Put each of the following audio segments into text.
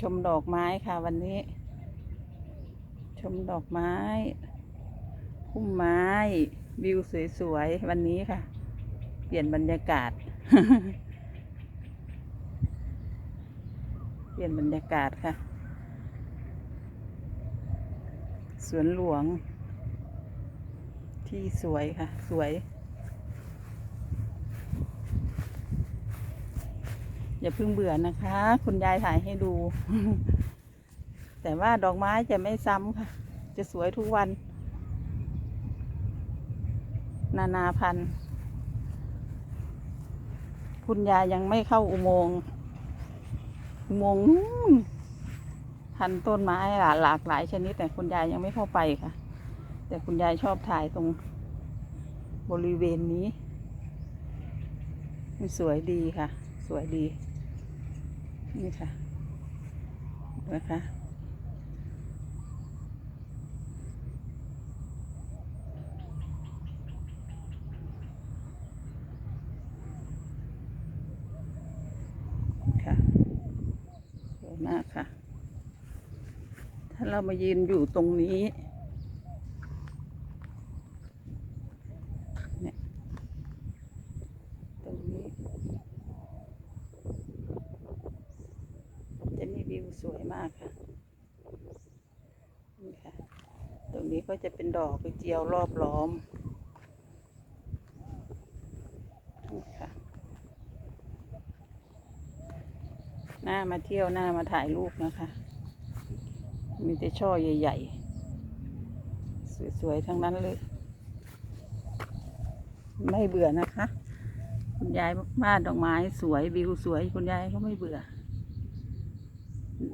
ชมดอกไม้ค่ะวันนี้ ชมดอกไม้พุ่มไม้วิวสวยๆวันนี้ค่ะ เปลี่ยนบรรยากาศ เปลี่ยนบรรยากาศค่ะ สวนหลวง ที่สวยค่ะ สวย อย่าเพิ่งเบื่อนะคะ คุณยายถ่ายให้ดู แต่ว่าดอกไม้จะไม่ซ้ำค่ะ จะสวยทุกวัน นานาพันธุ์คุณยายยังไม่เข้าอุโมงค์อุโมงค์นู้นพันต้นไม้หลาหลากหลายชนิด แต่คุณยายยังไม่เข้าไปค่ะ แต่คุณยายชอบถ่ายตรงบริเวณนี้ มันสวยดีค่ะ สวยดี นี่ค่ะนะคะค่ะสวยมากค่ะ ถ้าเรามายืนอยู่ตรงนี้ เนี่ย ตรงนี้ จะมีวิวสวยมากค่ะ นี่ค่ะ ตรงนี้ ก็จะเป็นดอกกระเจียวรอบล้อมนี่ค่ะหน้ามาเที่ยวหน้ามาถ่ายรูปนะคะ มีแต่ช่อใหญ่ ๆ สวย ๆ ทั้งนั้นเลย ไม่เบื่อนะคะ คุณยายบ้านดอกไม้สวยวิวสวยคุณยายก็ไม่เบื่อ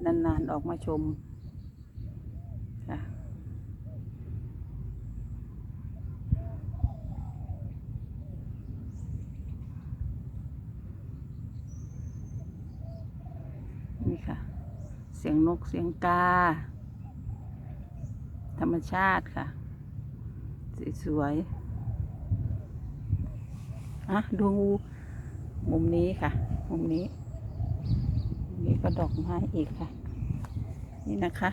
นาน ๆ ออกมาชมค่ะ นี่ค่ะ เสียงนกเสียงกา ธรรมชาติค่ะ สวยๆอะดูมุมนี้ค่ะ มุมนี้มุมนี้ก็ดอกไม้อีกค่ะ นี่นะคะ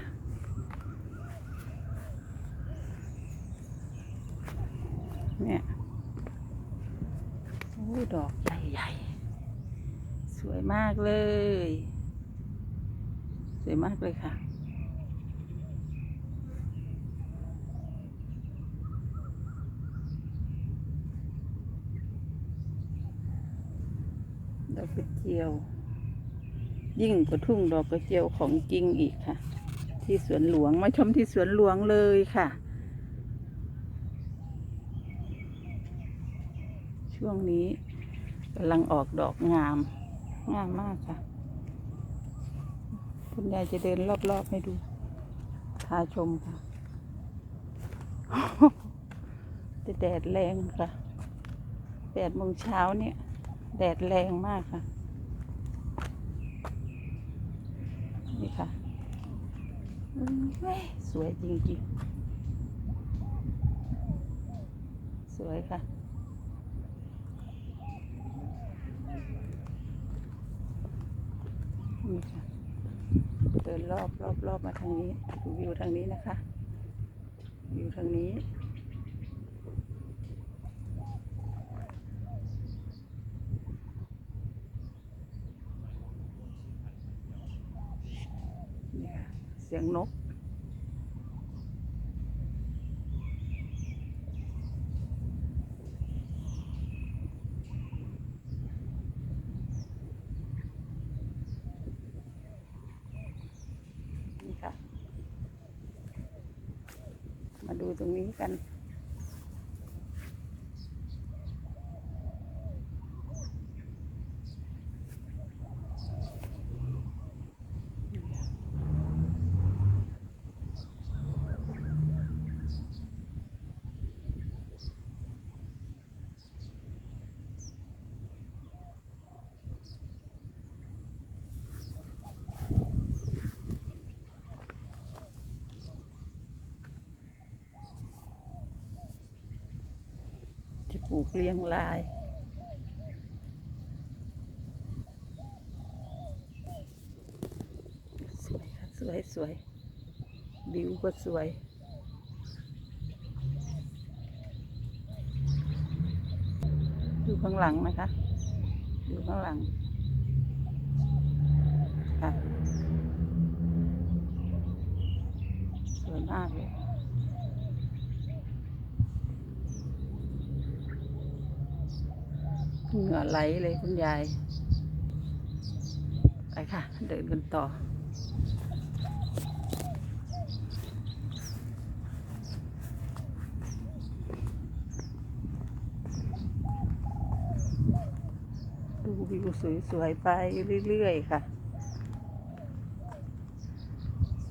เนี่ยโอ้ดอกใหญ่ ๆ สวยมากเลย วยมากเลยค่ะ ดอกกระเจียว ยิ่งกว่าทุ่งดอกกระเจียวของจริงอีกค่ะ ที่สวนหลวงมาชมที่สวนหลวงเลยค่ะ ช่วงนี้กำลังออกดอกงาม งามมากค่ะ คุณยายจะเดินรอบๆให้ดูพาชมค่ะแต่แดดแรงค่ะแปดโมงเช้าเนี่ย แดดแรงมากค่ะ นี่ค่ะสวยจริงๆ สวยค่ะนี่ค่ะ ดินรอบรอบรอบมาทางนี้ดูวิวทางนี้นะคะวิวทางนี้เสียงนก ดูตรงนี้กัน กเรียงรายสวยสวยวิวก็สวยอยู่ข้างหลังนะคะอยู่ข้างหลัง ค่ะ สวยมากเลย เหงื่อไหลเลยคุณยาย ไปค่ะ เดินกันต่อ ดูวิวสวยๆไปเรื่อยๆค่ะ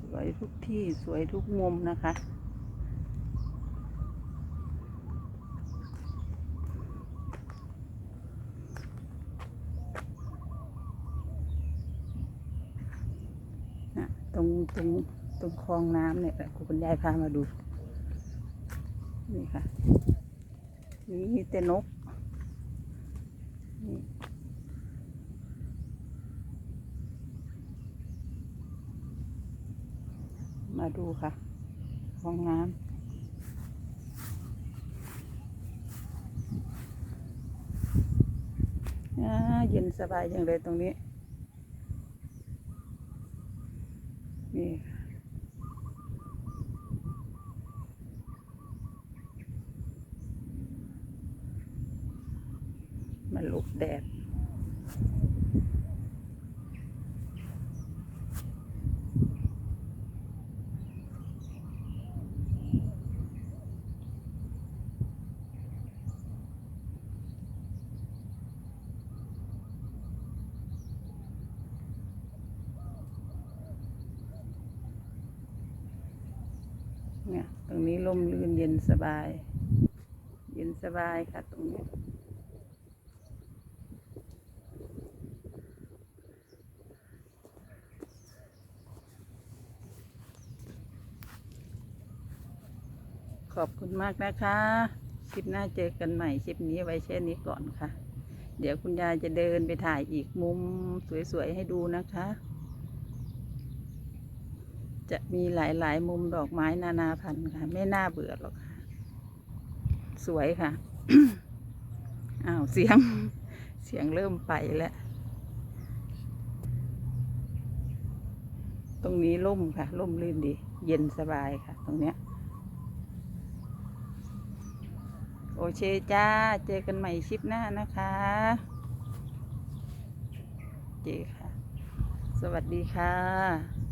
สวยทุกที่สวยทุกมุมนะคะ รงตรงตรงคลองน้ำเนี่ยแหละคุณยายพามาดู นี่ค่ะ นี่มีแต่นกนี่มาดูค่ะคลองน้ำอ่าเย็นสบายอย่างเลยตรงนี้ นี่ค่ะมันหลบแดด เนี่ย ตรงนี้ร่มรื่นเย็นสบาย เย็นสบายค่ะตรงนี้ขอบคุณมากนะคะคลิปหน้าเจอกันใหม่คลิปนี้ไว้แค่นี้ก่อนค่ะ เดี๋ยวคุณยายจะเดินไปถ่ายอีกมุมสวยๆให้ดูนะคะ จะมีหลายๆ มุมดอกไม้นานาพันธุ์ค่ะ ไม่น่าเบื่อหรอกค่ะ สวยค่ะ อ้าวเสียง เสียงเริ่มไปแล้ว ตรงนี้ร่มค่ะ ร่มรื่นดี เย็นสบายค่ะ ตรงเนี้ย โอเคจ้า เจอกันใหม่คลิปหน้านะคะเจค่ะ สวัสดีค่ะ